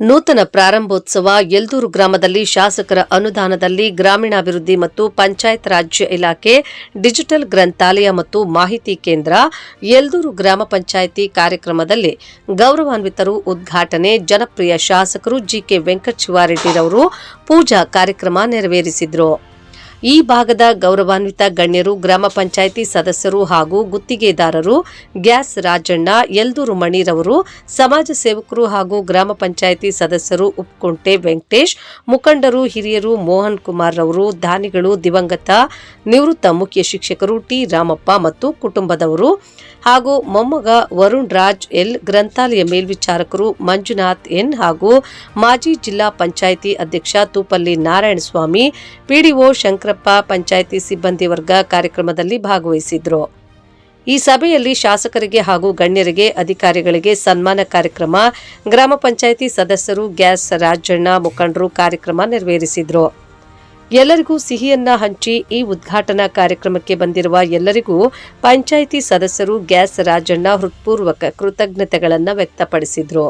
ನೂತನ ಪ್ರಾರಂಭೋತ್ಸವ ಯಲ್ದೂರು ಗ್ರಾಮದಲ್ಲಿ ಶಾಸಕರ ಅನುದಾನದಲ್ಲಿ ಗ್ರಾಮೀಣಾಭಿವೃದ್ಧಿ ಮತ್ತು ಪಂಚಾಯತ್ ರಾಜ್ಯ ಇಲಾಖೆ, ಡಿಜಿಟಲ್ ಗ್ರಂಥಾಲಯ ಮತ್ತು ಮಾಹಿತಿ ಕೇಂದ್ರ, ಯಲ್ದೂರು ಗ್ರಾಮ ಪಂಚಾಯಿತಿ ಕಾರ್ಯಕ್ರಮದಲ್ಲಿ ಗೌರವಾನ್ವಿತರು ಉದ್ಘಾಟನೆ, ಜನಪ್ರಿಯ ಶಾಸಕರು ಜಿಕೆ ವೆಂಕಟಶಿವಾರೆಡ್ಡಿರವರು ಪೂಜಾ ಕಾರ್ಯಕ್ರಮ ನೆರವೇರಿಸಿದರು. ಈ ಭಾಗದ ಗೌರವಾನ್ವಿತ ಗಣ್ಯರು, ಗ್ರಾಮ ಪಂಚಾಯಿತಿ ಸದಸ್ಯರು ಹಾಗೂ ಗುತ್ತಿಗೆದಾರರು ಗ್ಯಾಸ್ ರಾಜಣ್ಣ, ಯಲ್ದೂರು ಮಣಿರವರು, ಸಮಾಜ ಸೇವಕರು ಹಾಗೂ ಗ್ರಾಮ ಪಂಚಾಯಿತಿ ಸದಸ್ಯರು ಉಪ್ಕುಂಟೆ ವೆಂಕಟೇಶ್, ಮುಖಂಡರು ಹಿರಿಯರು ಮೋಹನ್ ಕುಮಾರ್ ರವರು, ದಾನಿಗಳು ದಿವಂಗತ, ನಿವೃತ್ತ ಮುಖ್ಯ ಶಿಕ್ಷಕರು ಟಿ ರಾಮಪ್ಪ ಮತ್ತು ಕುಟುಂಬದವರು ಹಾಗೂ ಮೊಮ್ಮಗ ವರುಣ್ ರಾಜ್, ಎಲ್ ಗ್ರಂಥಾಲಯ ಮೇಲ್ವಿಚಾರಕರು ಮಂಜುನಾಥ್ ಎನ್ ಹಾಗೂ ಮಾಜಿ ಜಿಲ್ಲಾ ಪಂಚಾಯಿತಿ ಅಧ್ಯಕ್ಷ ತೂಪಲ್ಲಿ ನಾರಾಯಣಸ್ವಾಮಿ, ಪಿಡಿಒ ಶಂಕರಪ್ಪ ಪಂಚಾಯಿತಿ ಸಿಬ್ಬಂದಿ ವರ್ಗ ಕಾರ್ಯಕ್ರಮದಲ್ಲಿ ಭಾಗವಹಿಸಿದ್ರು. ಈ ಸಭೆಯಲ್ಲಿ ಶಾಸಕರಿಗೆ ಹಾಗೂ ಗಣ್ಯರಿಗೆ, ಅಧಿಕಾರಿಗಳಿಗೆ ಸನ್ಮಾನ ಕಾರ್ಯಕ್ರಮ, ಗ್ರಾಮ ಪಂಚಾಯಿತಿ ಸದಸ್ಯರು, ಗ್ಯಾಸ್ ರಾಜಣ್ಣ ಮುಖಂಡರು ಕಾರ್ಯಕ್ರಮ ನೆರವೇರಿಸಿದ್ರು. ಎಲ್ಲರಿಗೂ ಸಿಹಿಯನ್ನ ಹಂಚಿ ಈ ಉದ್ಘಾಟನಾ ಕಾರ್ಯಕ್ರಮಕ್ಕೆ ಬಂದಿರುವ ಎಲ್ಲರಿಗೂ ಪಂಚಾಯಿತಿ ಸದಸ್ಯರು, ಗ್ಯಾಸ್ ರಾಜಣ್ಣ ಹೃತ್ಪೂರ್ವಕ ಕೃತಜ್ಞತೆಗಳನ್ನು ವ್ಯಕ್ತಪಡಿಸಿದ್ರು.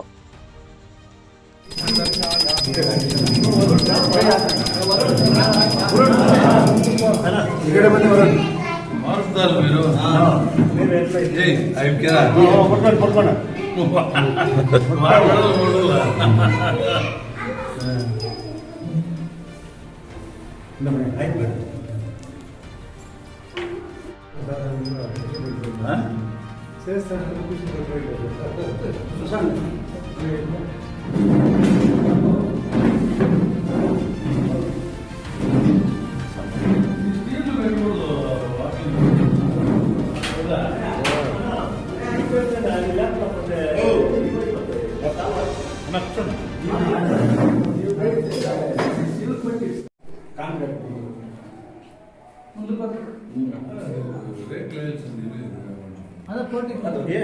ಮಾರುತ್ತಲ್ಲ మీరు ಏಯ್ ಐದು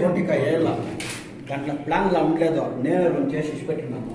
కోటిక ఏళ్ళ దాంట్లో ప్లాన్లో ఉండలేదు నేనే రెండు చేసి ఇచ్చి పెట్టినాను